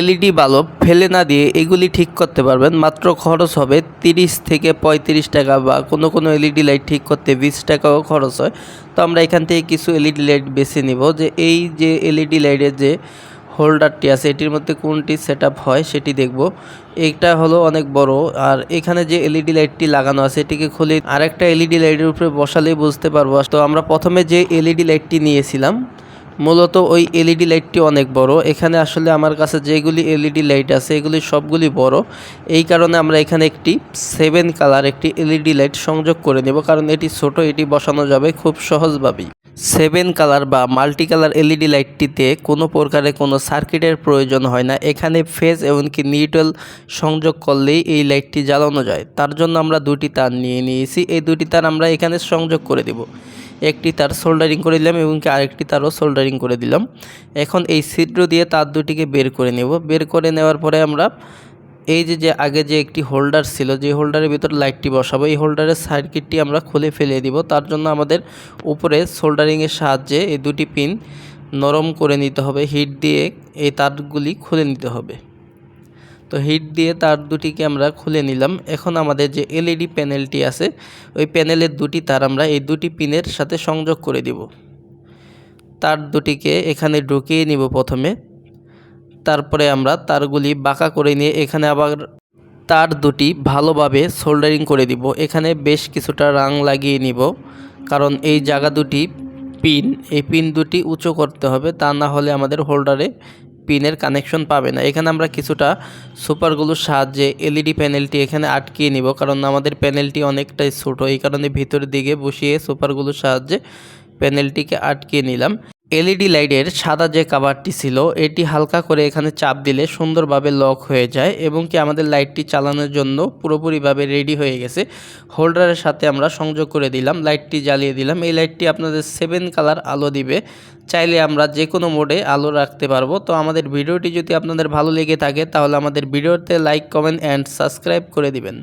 LED bulb ফেলে না দিয়ে এগুলি ঠিক করতে পারবেন। মাত্র খরচ হবে তিরিশ থেকে পঁয়ত্রিশ টাকা বা কোনো কোনো এলইডি লাইট ঠিক করতে বিশ টাকাও খরচ হয়। তো আমরা এখান থেকে কিছু এলইডি লাইট বেছে নিব। যে এই যে এলইডি লাইটের যে হোল্ডারটি আছে, এটির মধ্যে কোনটি সেট হয় সেটি দেখব। এটা হলো অনেক বড় আর এখানে যে এলইডি লাইটটি লাগানো আছে, এটিকে খুলে আরেকটা এলইডি লাইটের উপরে বসালেই বুঝতে পারব। তো আমরা প্রথমে যে এলইডি লাইটটি নিয়েছিলাম মূলত ওই এলইডি লাইটটি অনেক বড়। এখানে আসলে আমার কাছে যেগুলি এলইডি লাইট আছে, এগুলি সবগুলি বড়। এই কারণে আমরা এখানে একটি সেভেন কালার একটি এলইডি লাইট সংযোগ করে নেব, কারণ এটি ছোট, এটি বসানো যাবে খুব সহজভাবেই। সেভেন কালার বা মাল্টি কালার এলইডি লাইটটিতে কোনো প্রকারে কোনো সার্কিটের প্রয়োজন হয় না। এখানে ফেজ এমনকি নিউট্রাল সংযোগ করলেই এই লাইটটি জ্বালানো যায়। তার জন্য আমরা দুটি তার নিয়ে নিয়েছি। এই দুটি তার আমরা এখানে সংযোগ করে দেব। একটি তার সোল্ডারিং করে দিলাম এবং আরেকটি তারও সোল্ডারিং করে দিলাম। এখন এই ছিদ্র দিয়ে তার দুটিকে বের করে নেব। বের করে নেওয়ার পরে আমরা এই যে যে আগে যে একটি হোল্ডার ছিল, যে হোল্ডারের ভিতর লাইটটি বসাবো, এই হোল্ডারের সার্কিটটি আমরা খুলে ফেলে দিব। তার জন্য আমাদের উপরে সোল্ডারিংয়ের সাহায্যে এই দুটি পিন নরম করে নিতে হবে। হিট দিয়ে এই তারগুলি খুলে নিতে হবে। তো হিট দিয়ে তার দুটিকে আমরা খুলে নিলাম। এখন আমাদের যে এলইডি প্যানেলটি আছে, ওই প্যানেলের দুটি তার আমরা এই দুটি পিনের সাথে সংযোগ করে দিব। তার দুটিকে এখানে ঢুকিয়ে নিব প্রথমে। তারপরে আমরা তারগুলি বাঁকা করে নিয়ে এখানে আবার তার দুটি ভালোভাবে সোল্ডারিং করে দিব। এখানে বেশ কিছুটা রাং লাগিয়ে নিব, কারণ এই জায়গা দুটি পিন। এই পিন দুটি উঁচু করতে হবে, তা না হলে আমাদের হোল্ডারে পিনের কানেকশন পাবে না। এখানে আমরা কিছুটা সুপারগুলোর সাহায্যে এলইডি প্যানেলটি এখানে আটকিয়ে নিব, কারণ আমাদের প্যানেলটি অনেকটাই ছোটো। এই কারণে ভিতরের দিকে বসিয়ে সুপারগুলোর সাহায্যে প্যানেলটিকে আটকিয়ে নিলাম। এলইডি লাইটের সাদা যে কাভারটি ছিল, এটি হালকা করে এখানে চাপ দিলে সুন্দরভাবে লক হয়ে যায় এবং কি আমাদের লাইটটি চালানোর জন্য পুরোপুরিভাবে রেডি হয়ে গেছে। হোল্ডারের সাথে আমরা সংযোগ করে দিলাম, লাইটটি জ্বালিয়ে দিলাম। এই লাইটটি আপনাদের সেভেন কালার আলো দিবে। চাইলে আমরা যে কোনো মোডে আলো রাখতে পারব। তো আমাদের ভিডিওটি যদি আপনাদের ভালো লেগে থাকে, তাহলে আমাদের ভিডিওতে লাইক কমেন্ট অ্যান্ড সাবস্ক্রাইব করে দিবেন।